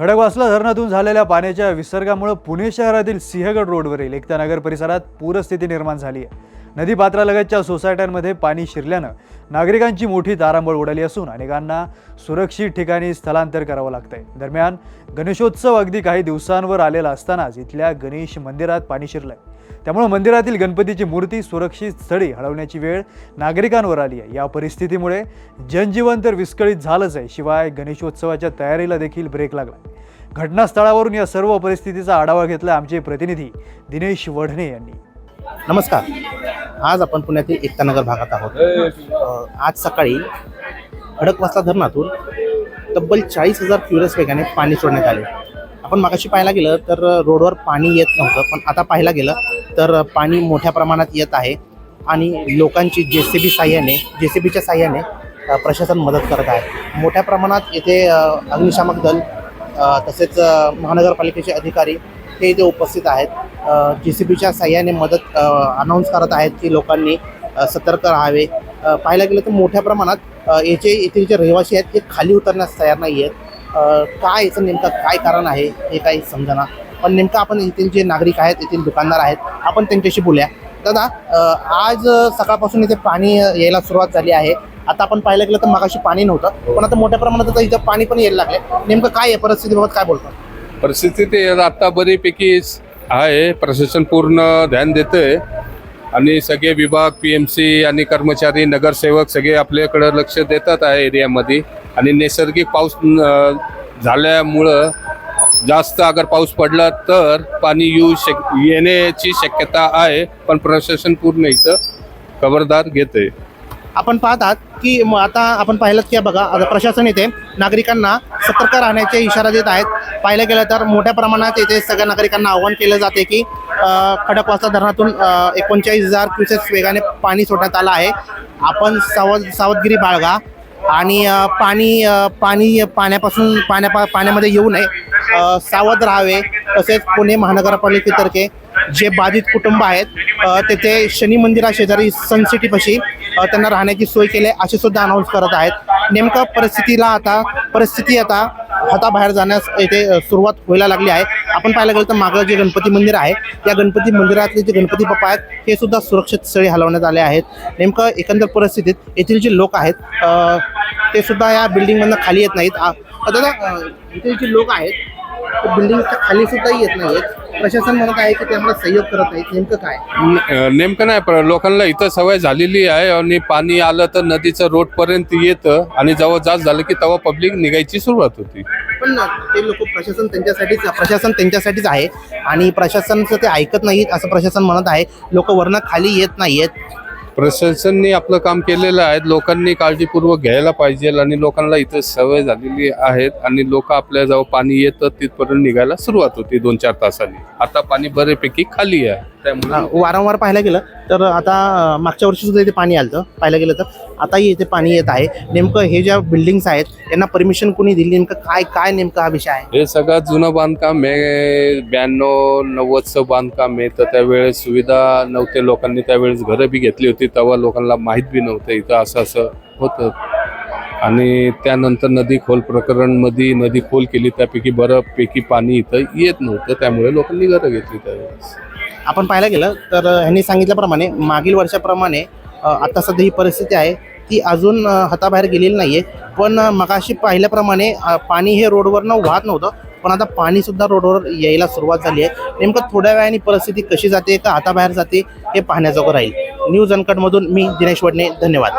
खडकवासला धरणातून झालेल्या पाण्याच्या विसर्गामुळे पुणे शहरातील सिंहगड रोडवरील एकता नगर परिसरात पूरस्थिती निर्माण झाली आहे. नदी पात्रालगतच्या सोसायट्यांमध्ये पाणी शिरल्यानं नागरिकांची मोठी तारांबळ उडाली असून अनेकांना सुरक्षित ठिकाणी स्थलांतर करावं लागतंय. दरम्यान गणेशोत्सव अगदी काही दिवसांवर आलेला असतानाच इथल्या गणेश मंदिरात पाणी शिरलंय. त्यामुळे मंदिरातील गणपतीची मूर्ती सुरक्षित स्थळी हलवण्याची वेळ नागरिकांवर आली आहे. या परिस्थितीमुळे जनजीवन तर विस्कळीत झालंच आहे. शिवाय गणेशोत्सवाच्या तयारीला देखील ब्रेक लागला घटनास्थळावरून या सर्व परिस्थितीचा आढावा घेतला आमचे प्रतिनिधी दिनेश वढणे यांनी. नमस्कार. आज आपण पुण्यातील एकतानगर भागात आहोत. आज सकाळी खडकवासला धरणातून तब्बल चाळीस हजार क्युरस वेगाने पाणी सोडण्यात आले. आपण मागाशी पाहायला गेलं तर रोडवर पाणी येत नव्हतं पण आता पाहायला गेलं तर पाणी मोठ्या प्रमाणात येत आहे आणि लोकांची जे सी बी साह्याने जे सी बीच्या साह्याने प्रशासन मदत करत आहे. मोठ्या प्रमाणात येथे अग्निशामक दल तसेच महानगरपालिकेचे अधिकारी हे इथे उपस्थित आहेत. जे सी बीच्या साह्याने मदत अनाऊन्स करत आहेत की लोकांनी सतर्क राहावे. पाहायला गेलं तर मोठ्या प्रमाणात याचे येथील जे रहिवासी आहेत ते खाली उतरण्यास तयार नाही आहेत काय याचं नेमकं काय कारण आहे हे काही समजना. पण नेमकं आपण येथील जे नागरिक आहेत येथील दुकानदार आहेत आपण त्यांच्याशी बोलूया. दादा आज सकाळपासून इथे पाणी यायला सुरुवात झाली आहे. आता आपण पाहायला गेलं तर मगाशी पाणी नव्हतं पण आता मोठ्या प्रमाणात आता इथं पाणी पण यायला लागले नेमकं काय आहे परिस्थितीबाबत काय बोलतो परिस्थिती आता बरीपैकी आहे. प्रशासन पूर्ण ध्यान देतंय. आणि सगळे विभाग पी एम सी आणि कर्मचारी नगरसेवक सगळे आपल्याकडं लक्ष देतात आहे एरियामध्ये. आणि नैसर्गिक पाऊस झाल्यामुळं जास्त अगर पाऊस पडला तर पाणी येऊ शक येण्याची शक्यता आहे पण प्रशासन पूर्ण इथं खबरदार घेते आपण पाहतात की म आता आपण पाहिलं की बघा आता प्रशासन येथे नागरिकांना सतर्क राहण्याचे इशारा देत आहेत. पाहिलं गेलं तर मोठ्या प्रमाणात येथे सगळ्या नागरिकांना आव्हान केलं जाते की अ, खडकवासला धरणातून एकोणचाळीस हजार क्युसेस वेगाने पाणी सोडण्यात आलं आहे. आपण सावध सावधगिरी बाळगा. आणि पाणी पाणी पाण्यापासून पाण्या पाण्यामध्ये येऊ नये. सावध राहावे. तसेच पुणे महानगरपालिकेतर्फे जे बाधित कुटुंब आहेत तेथे शनी मंदिरा शेजारी सनसिटीपाशी त्यांना राहण्याची सोय केली आहे असे सुद्धा अनाऊन्स करत आहेत. नेमकं परिस्थितीला आता परिस्थिती आता हाताबाहेर जाण्यास येथे सुरुवात व्हायला लागली आहे. आपण पाहायला गेलं तर मागं जे गणपती मंदिर आहे त्या गणपती मंदिरातले जे गणपती बाप्पा आहेत हे सुद्धा सुरक्षित स्थळी हलवण्यात आले आहेत. नेमकं एकंदर परिस्थितीत येथील जे लोक आहेत ते सुद्धा या बिल्डिंगमधनं खाली येत नाहीत. दादा येथील जे लोक आहेत बिल्डिंगच्या खाली सुद्धा येत नाहीत. प्रशासन म्हणत आहे की ते आम्हाला सहयोग करत नाहीत नेमकं काय? नेमकं नाही लोकांना इथं सवय झालेली आहे आणि पाणी आलं तर नदीचं रोडपर्यंत येतं आणि जेव्हा जास्त झालं की तेव्हा पब्लिक निघायची सुरुवात होती. पण ते लोक प्रशासन त्यांच्यासाठीच प्रशासन त्यांच्यासाठीच आहे. आणि प्रशासनचं ते ऐकत नाहीत असं प्रशासन म्हणत आहे. लोक वरनं खाली येत नाहीयेत. प्रशासनने आपलं काम केलेलं आहे. लोकांनी काळजीपूर्वक घ्यायला पाहिजे आणि लोकांना इथं सवय झालेली आहेत आणि लोक आपल्या जवळ पाणी येतं तिथपर्यंत निघायला सुरुवात होती दोन चार तासांनी. आता पाणी बऱ्यापैकी खाली आहे. त्यामुळे वारंवार पाहायला गेलं तर आता मागच्या वर्षी सुद्धा इथे पाणी आलं पाहायला गेलं तर. आताही इथे पाणी येत आहे. नेमकं हे ज्या बिल्डिंग्स आहेत यांना परमिशन कोणी दिली? नेमकं काय काय नेमकं हा विषय आहे? हे सगळ्यात जुनं बांधकाम आहे. ब्याण्णव नव्वदचं बांधकाम आहे. तर त्यावेळेस सुविधा नव्हते लोकांनी. त्यावेळेस घरं बी घेतली होती. तेव्हा लोकांना माहीत बी नव्हतं इथं असं असं होतं. आणि त्यानंतर नदी खोल प्रकरणमध्ये नदी खोल केली त्यापैकी बऱ्यापैकी पाणी इथं येत नव्हतं त्यामुळे लोकांनी घरं घेतली त्यावेळेस. आपण पाहायला गेलं तर ह्यांनी सांगितल्याप्रमाणे मागील वर्षाप्रमाणे आता सध्या ही परिस्थिती आहे ती अजून हाताबाहेर गेलेली नाही आहे पण मगाशी पाहिल्याप्रमाणे पाणी हे रोडवरनं वाहत नव्हतं पण आता पाणी सुद्धा रोडवर यायला सुरुवात झाली आहे. नेमकं थोड्या वेळाने परिस्थिती कशी जाते का हाताबाहेर जाते हे पाहण्याजोगं राहील. न्यूज अनकटमधून मी दिनेश वडणे धन्यवाद.